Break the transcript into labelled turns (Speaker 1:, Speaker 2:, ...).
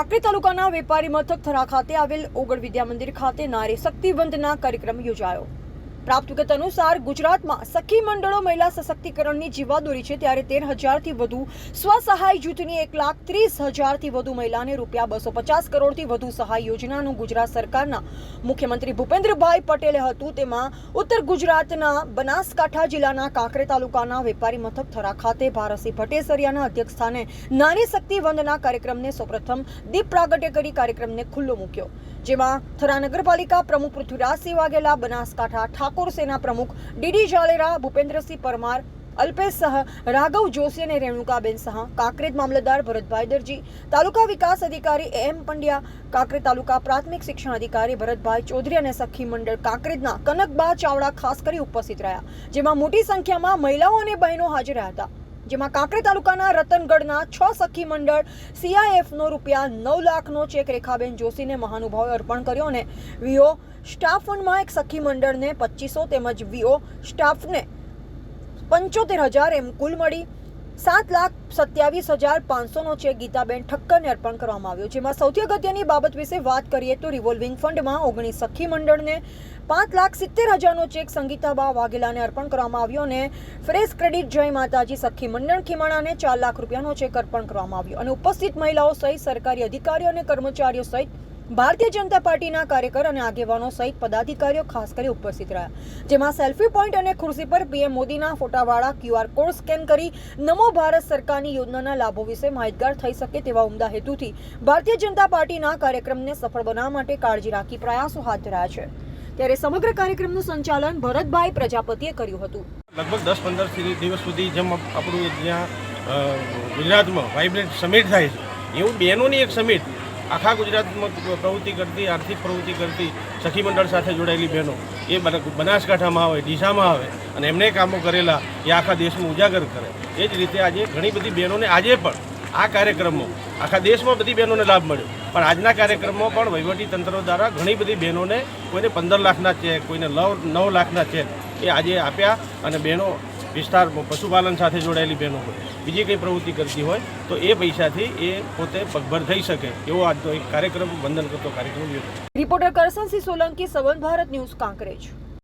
Speaker 1: કાંકરી તાલુકાના વેપારી મથક થરા ખાતે આવેલ ઓગળ વિદ્યા મંદિર ખાતે નારી શક્તિ વંદના કાર્યક્રમ યોજાયો. પ્રાપ્ત વિગત અનુસાર ગુજરાતમાં સખી મંડળો મહિલા સશક્તિકરણની જીવાદોરી છે. ત્યારે તેર હજારથી વધુ સ્વસહાય જૂથની એક લાખ ત્રીસ હજારથી વધુ મહિલાને રૂપિયા બસો પચાસ કરોડથી વધુ સહાય યોજનાનું ગુજરાત સરકારના મુખ્યમંત્રી ભૂપેન્દ્રભાઈ પટેલે હતું. તેમાં ઉત્તર ગુજરાતના બનાસકાંઠા જિલ્લાના કાંકરે તાલુકાના વેપારી મથક થરા ખાતે ભારતસિંહ ભટ્ટેસરિયાના અધ્યક્ષસ્થાને નારી શક્તિ વંદના કાર્યક્રમને સૌપ્રથમ દીપ પ્રાગટ્ય કરી કાર્યક્રમને ખુલ્લો મૂક્યો. જેમાં થરા નગરપાલિકા પ્રમુખ પૃથ્વીરાજસિંહ વાઘેલા, બનાસકાંઠા ઠાકોર સેના પ્રમુખ ડીડી જાલેરા ભૂપેન્દ્રસિંહ પરમાર, અલ્પેશ સહ, રાઘવ જોશી અને રેણુકાબેન સહ કાંકરેજ મામલતદાર ભરતભાઈ દરજી, તાલુકા વિકાસ અધિકારી એમ પંડ્યા, કાંકરેજ તાલુકા પ્રાથમિક શિક્ષણ અધિકારી ભરતભાઈ ચૌધરી અને સખી મંડળ કાંકરેજના કનકબા ચાવડા ખાસ કરી ઉપસ્થિત રહ્યા, જેમાં મોટી સંખ્યામાં મહિલાઓ અને બહેનો હાજર રહ્યા હતા. જેમાં કાંકરે તાલુકાના રતનગઢના છ સખી મંડળ સીઆઈએફનો રૂપિયા નવ લાખનો ચેક રેખાબેન જોશીને મહાનુભાવે અર્પણ કર્યો અને વીઓ સ્ટાફ ફંડમાં એક સખી મંડળને પચીસો તેમજ વીઓ સ્ટાફને પંચોતેર હજાર એમ કુલ મળી સાત લાખ સત્યાવીસ હજાર પાંચસોનો ચેક ગીતાબેન ઠક્કરને અર્પણ કરવામાં આવ્યો જેમાં સૌથી અગત્યની બાબત વિશે વાત કરીએ તો રિવોલ્વિંગ ફંડમાં ઓગણીસ સખી મંડળને પાંચ લાખ સિત્તેર હજારનો ચેક સંગીતાબા વાઘેલાને અર્પણ કરવામાં આવ્યો અને ફ્રેશ ક્રેડિટ જય માતાજી સખી મંડળ ખીમાણાને ચાર લાખ રૂપિયાનો ચેક અર્પણ કરવામાં આવ્યો. અને ઉપસ્થિત મહિલાઓ સહિત સરકારી અધિકારીઓ અને કર્મચારીઓ સહિત ભારતીય જનતા પાર્ટીના કાર્યકર અને આગેવાનો સહિત પદાધિકારીઓ ખાસ કરી ઉપસ્થિત રહ્યા. જેમાં સેલ્ફી પોઈન્ટ અને ખુરશી પર પીએમ મોદીના ફોટાવાળા ક્યુઆર કોડ સ્કેન કરી નમો ભારત સરકારની યોજનાના લાભો વિશે માહિતગાર થઈ શકે તેવા ઉમદા હેતુથી ભારતીય જનતા પાર્ટીના કાર્યક્રમને સફળ બનાવવા માટે કાળજી રાખી પ્રયાસો હાથ ધરાયા છે. ત્યારે સમગ્ર કાર્યક્રમનું સંચાલન ભરતભાઈ પ્રજાપતિએ કર્યું હતું.
Speaker 2: લગભગ દસ પંદર દિવસ સુધી જેમ આપણું જ્યાં ગુજરાતમાં વાઇબ્રન્ટ સમિટ થાય છે, એવું બહેનોની એક સમિટ આખા ગુજરાતમાં પ્રવૃત્તિ કરતી, આર્થિક પ્રવૃત્તિ કરતી સખી મંડળ સાથે જોડાયેલી બહેનો, એ બના- બનાસકાંઠામાં આવે, ડીસામાં આવે, અને એમને કામો કરેલા, એ આખા દેશમાં ઉજાગર કરે. એ જ રીતે આજે ઘણી બધી બહેનોને આજે પણ આ કાર્યક્રમો આખા દેશમાં બધી બહેનોને લાભ મળ્યો. પણ આજના કાર્યક્રમમાં પણ વહીવટી તંત્રો દ્વારા ઘણી બધી બહેનોને કોઈને પંદર લાખના ચેક, કોઈને નવ નવ લાખના ચેક એ આજે આપ્યા, અને બહેનો વિસ્તારમાં પશુપાલન સાથે જોડાયેલી બહેનો હોય, બીજી કંઈ પ્રવૃત્તિ કરતી હોય, તો એ પૈસાથી એ પોતે પગભર થઈ શકે. એવો આજનો એક કાર્યક્રમ, વંદન કરતો કાર્યક્રમ યોજાયો.
Speaker 1: Reporter Karsansinh Solanki, Savan Bharat news, Kankrej.